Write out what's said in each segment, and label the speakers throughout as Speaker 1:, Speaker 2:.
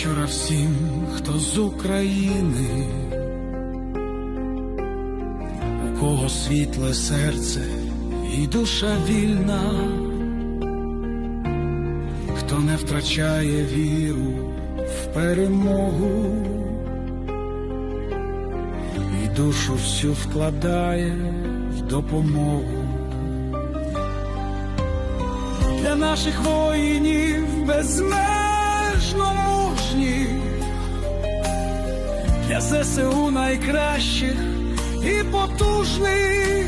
Speaker 1: вечора всім, хто з України, у кого світле серце і душа вільна, хто не втрачає віру в перемогу, і душу всю вкладає в допомогу. Для наших воїнів безмежно мужніх, для ЗСУ найкращих і потужних,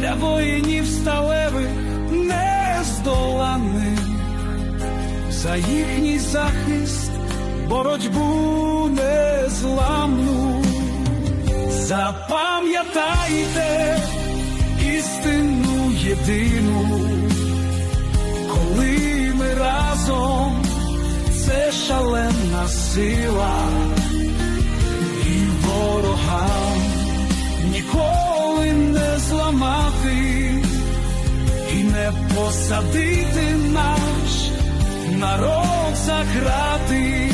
Speaker 1: для воїнів сталевих нездоланих, за їхній захист, боротьбу незламну. Запам'ятайте істину єдину, сила, і ворогам ніколи не зламати і не посадити наш народ за грати.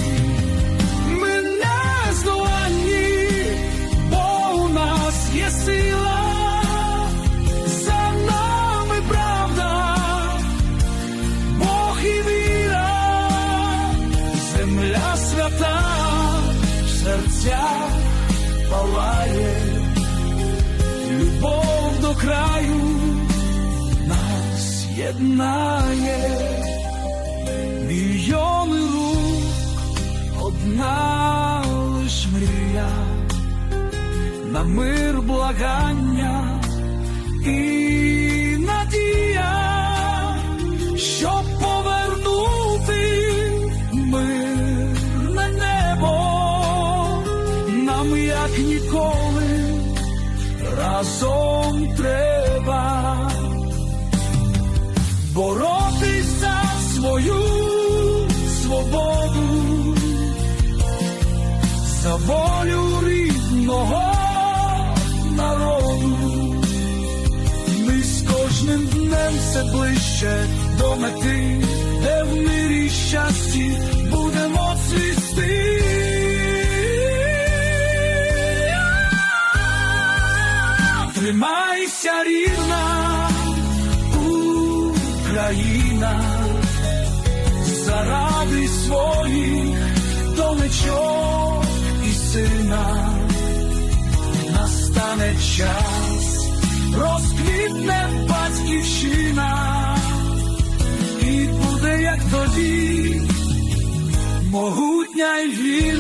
Speaker 1: Свята, в серцях палає, любов до краю нас єднає, мільйони рук, одна лиш мрія. На мир благання і надія, щоб разом треба боротись за свою свободу за волю рідного народу. Ми з кожним днем все ближче до мети, де в мирі щасті будемо цвісти. Прокидайся, рідна Україна, заради своїх донечок і сина, настане час, розквітне батьківщина, і буде, як тоді, могутня й віра.